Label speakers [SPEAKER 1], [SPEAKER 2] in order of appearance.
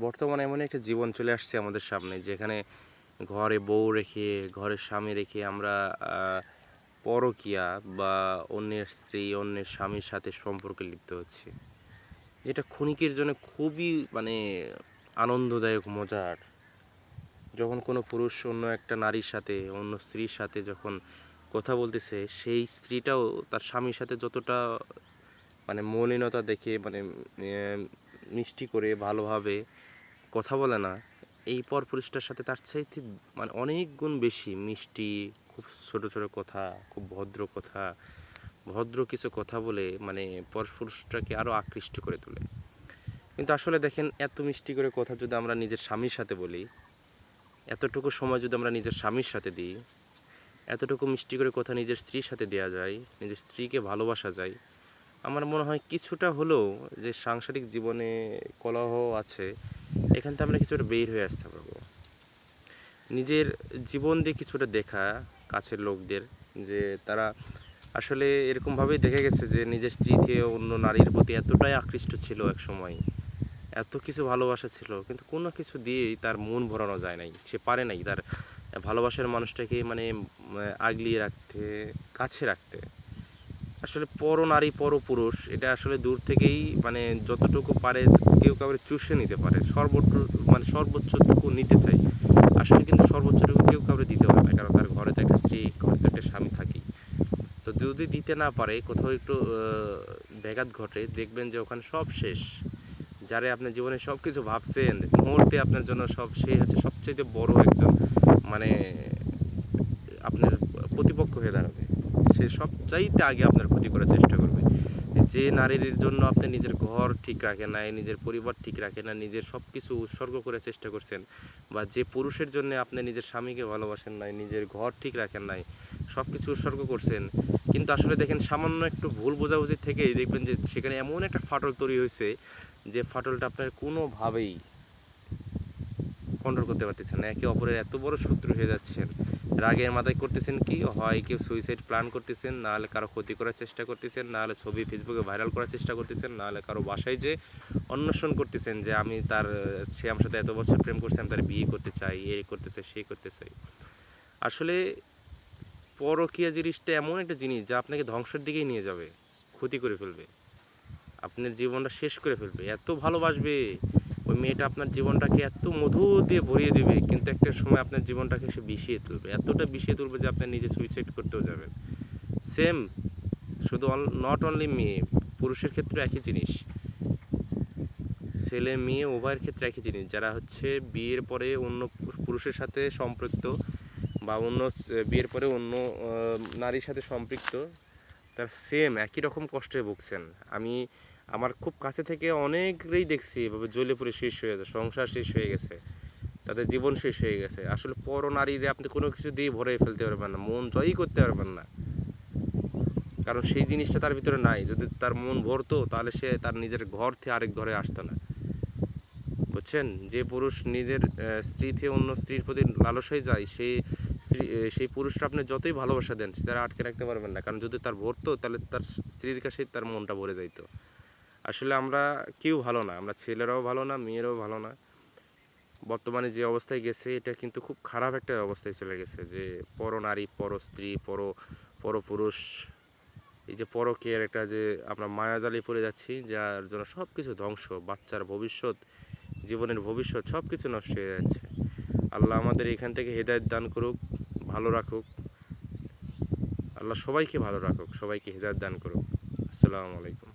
[SPEAKER 1] বর্তমানে এমন একটা জীবন চলে আসছে আমাদের সামনে, যেখানে ঘরে বউ রেখে ঘরের স্বামী রেখে আমরা পরকীয়া বা অন্যের স্ত্রী, অন্যের স্বামীর সাথে সম্পর্কে লিপ্ত হচ্ছে। যেটা ক্ষণিকের জন্য খুবই মানে আনন্দদায়ক, মজার। যখন কোনো পুরুষ অন্য একটা নারীর সাথে, অন্য স্ত্রীর সাথে যখন কথা বলতেছে, সেই স্ত্রীটাও তার স্বামীর সাথে যতটা মানে মলিনতা দেখে মানে মিষ্টি করে, ভালোভাবে কথা বলে না, এই পরপুরুষটার সাথে তার চাইতে মানে অনেক গুণ বেশি মিষ্টি, খুব ছোট ছোট কথা, খুব ভদ্র কথা, ভদ্র কিছু কথা বলে মানে পরপুরুষটাকে আরও আকৃষ্ট করে তোলে। কিন্তু আসলে দেখেন, এত মিষ্টি করে কথা যদি আমরা নিজের স্বামীর সাথে বলি, এতটুকু সময় যদি আমরা নিজের স্বামীর সাথে দিই, এতটুকু মিষ্টি করে কথা নিজের স্ত্রীর সাথে দেওয়া যায়, নিজের স্ত্রীকে ভালোবাসা যায়, আমার মনে হয় কিছুটা হলেও যে সাংসারিক জীবনে কলহ আছে এখান থেকে আমরা কিছুটা বের হয়ে আসতে পারব। নিজের জীবন দিয়ে কিছুটা দেখা কাছের লোকদের, যে তারা আসলে এরকমভাবেই দেখে গেছে যে নিজের স্ত্রী থেকে অন্য নারীর প্রতি এতটাই আকৃষ্ট ছিল এক সময় এত কিছু ভালোবাসা ছিল, কিন্তু কোনো কিছু দিয়েই তার মন ভরানো যায় নাই। সে পারে নাই তার ভালোবাসার মানুষটাকে মানে আগলিয়ে রাখতে, কাছে রাখতে। আসলে পর নারী, পর পুরুষ, এটা আসলে দূর থেকেই মানে যতটুকু পারে কেউ কাউকে চুষে নিতে পারে। সর্বোচ্চ মানে সর্বোচ্চটুকু নিতে চাই। আসলে কিন্তু সর্বোচ্চটুকু কেউ কাউকে দিতে পারে না, কারণ তার ঘরে তো একটা স্ত্রী, ঘরে তো একটা স্বামী থাকি তো যদি দিতে না পারে, কোথাও একটু ব্যাঘাত ঘটে, দেখবেন যে ওখানে সব শেষ। যারে আপনার জীবনে সব কিছু ভাবছেন, মুহূর্তে আপনার জন্য সব, সে হচ্ছে সবচেয়ে বড় একজন মানে আপনার প্রতিপক্ষ হয়ে দাঁড়াবে সে সবচাইতে আগে আপনার ক্ষতি করার চেষ্টা করবে। যে নারীর জন্য আপনি নিজের ঘর ঠিক রাখেন নাই, নিজের পরিবার ঠিক রাখেন না নিজের সব কিছু উৎসর্গ করে চেষ্টা করছেন বা যে পুরুষের জন্য আপনি নিজের স্বামীকে ভালোবাসেন নাই, নিজের ঘর ঠিক রাখেন নাই সব কিছু উৎসর্গ করছেন। কিন্তু আসলে দেখেন, সামান্য একটু ভুল বোঝাবুঝি থেকেই দেখবেন যে সেখানে এমন একটা ফাটল তৈরি হয়েছে যে ফাটলটা আপনার কোনোভাবেই কন্ট্রোল করতে পারতেছেন একে অপরের এত বড় শত্রু হয়ে যাচ্ছেন। রাগের মাথায় করতেছেন কি? হয় কেউ সুইসাইড প্ল্যান করতেছেন, না হলে কারও ক্ষতি করার চেষ্টা করতেছেন, না হলে ছবি ফেসবুকে ভাইরাল করার চেষ্টা করতেছেন, না হলে কারও বাসায় যে অন্বেষণ করতেছেন যে আমি তার, সে আমার সাথে এত বছর প্রেম করছে, আমি তার বিয়ে করতে চাই এই করতে চাই সেই করতে চাই। আসলে পরকীয়া জিনিসটা এমন একটা জিনিস যা আপনাকে ধ্বংসের দিকেই নিয়ে যাবে, ক্ষতি করে ফেলবে। আপনার জীবনটা শেষ করে ফেলবে, এত ভালোবাসবে ওই মেয়েটা আপনার জীবনটাকে এত মধু দিয়ে ভরিয়ে দেবে, কিন্তু একটা সময় আপনার জীবনটাকে সে বিষিয়ে তুলবে। এতটা বিষিয়ে তুলবে যে আপনি নিজে সুইসাইড করতেও যাবেন। সেম শুধু নট অনলি মেয়ে, পুরুষের ক্ষেত্রে একই জিনিস। ছেলে, মেয়ে, উভয়ের ক্ষেত্রে একই জিনিস। যারা হচ্ছে বিয়ের পরে অন্য পুরুষের সাথে সম্পৃক্ত বা অন্য, বিয়ের পরে অন্য নারীর সাথে সম্পৃক্ত, তার সেম একই রকম কষ্টে ভুগছেন। আমি আমার খুব কাছে থেকে অনেকেই দেখছি এভাবে জ্বলে পুড়ে শেষ হয়ে গেছে, সংসার শেষ হয়ে গেছে, তাদের জীবন শেষ হয়ে গেছে। আসলে পর নারীরে আপনি কোনো কিছু দিয়ে ভরে ফেলতে পারবেন না, মন জয়ই করতে পারবেন না। কারণ সেই জিনিসটা তার ভিতরে নাই, যদি তার মন ভরতো তাহলে সে তার নিজের ঘর থেকে আরেক ঘরে আসতো না। বুঝছেন? যে পুরুষ নিজের স্ত্রী থেকে অন্য স্ত্রীর প্রতি লালসায় যায় সেই স্ত্রী সেই পুরুষটা আপনি যতই ভালোবাসা দেন, সে তারা আটকে রাখতে পারবেন না। কারণ যদি তার ভরতো তাহলে তার স্ত্রীর কাছে তার মনটা ভরে যাইতো। আসলে আমরা কেউ ভালো না, আমরা ছেলেরাও ভালো না, মেয়েরাও ভালো না। বর্তমানে যে অবস্থায় গেছে, এটা কিন্তু খুব খারাপ একটা অবস্থায় চলে গেছে যে পর নারী, পর স্ত্রী, পর পর পুরুষ, এই যে পরকের একটা যে আমরা মায়াজালে পড়ে যাচ্ছি, যার জন্য সব কিছু ধ্বংস, বাচ্চার ভবিষ্যৎ, জীবনের ভবিষ্যৎ সব কিছু নষ্ট হয়ে যাচ্ছে। আল্লাহ আমাদের এখান থেকে হেদায়ত দান করুক, ভালো রাখুক। আল্লাহ সবাইকে ভালো রাখুক, সবাইকে হেদায়ত দান করুক। আসসালামু আলাইকুম।